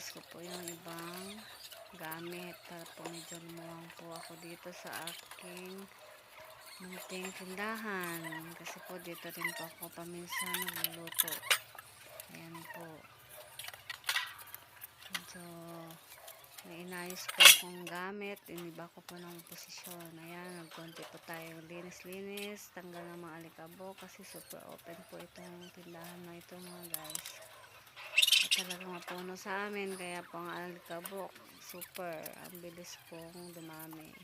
Naayos ko po yung ibang gamit. Para po medyo lumuwang po ako dito sa aking munting tindahan. Kasi po dito rin po ako paminsan nagluluto. Ayan po. Medyo may inayos ko akong gamit. Iniba ko po ng posisyon. Ayan nagkonti po tayo. Linis-linis. Tanggal ng mga alikabo kasi super open po itong tindahan na ito mga guys talagang mapuno sa amin kaya po ang alikabok super ang bilis pong dumami.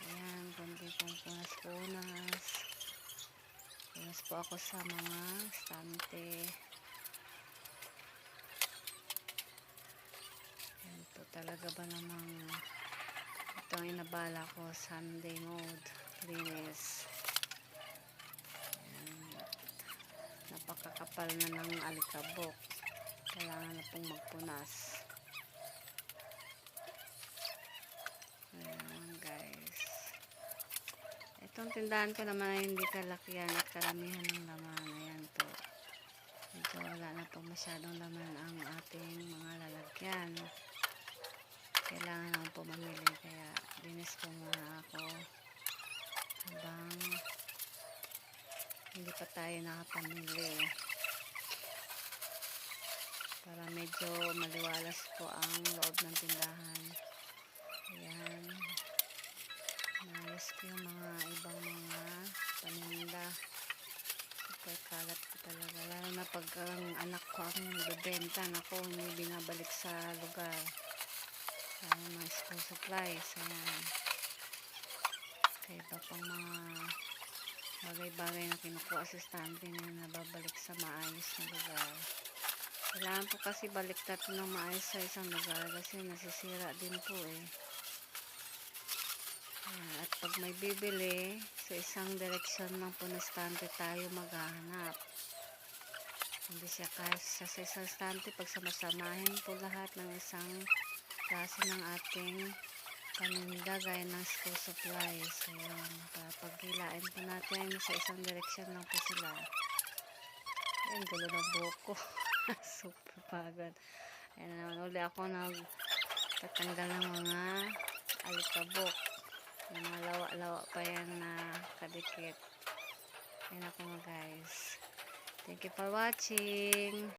Ayan konti pong punas-punas punas. Po ako sa mga stante. Yan po talaga ba namang ito ang inabala ko Sunday mode linis napakakapal na ng alikabok kailangan na pong magpunas. Ayan guys. Itong tindahan ko naman ay hindi kalakihan at karamihan ng laman. Ayan po. Medyo wala na po masyadong laman ang ating mga lalagyan. Kailangan naman po mamili kaya linis ko muna ako. Habang hindi pa tayo nakapamili para medyo maliwalas po ang loob ng tindahan ayan naayos ko yung mga ibang mga paninda super kalat ko talaga lalo na pag ang anak ko ang nagbebenta nako hindi binabalik sa lugar Ayan, mga school supplies. Ayan. Kaya pang mga bagay-bagay na kinukuha sa stante na nababalik sa maayos na lugar. Kailangan po kasi baliktad ng maayos sa isang lugar kasi nasisira din po eh. At pag may bibili, sa isang direksyon lang po na tayo maghahanap. Hindi siya kasi sa isang stante pag samasamahin po lahat ng isang klase ng ating paninda gaya ng school supplies. Ayan, para po natin sa isang direksyon lang po sila. Ayan, gulo ng buhok. Super pagod. Ayan naman uli ako nagtatanggal ng mga alikabok. Yung mga lawa-lawa pa yan na kadikit. Ayan ako mga guys. Thank you for watching.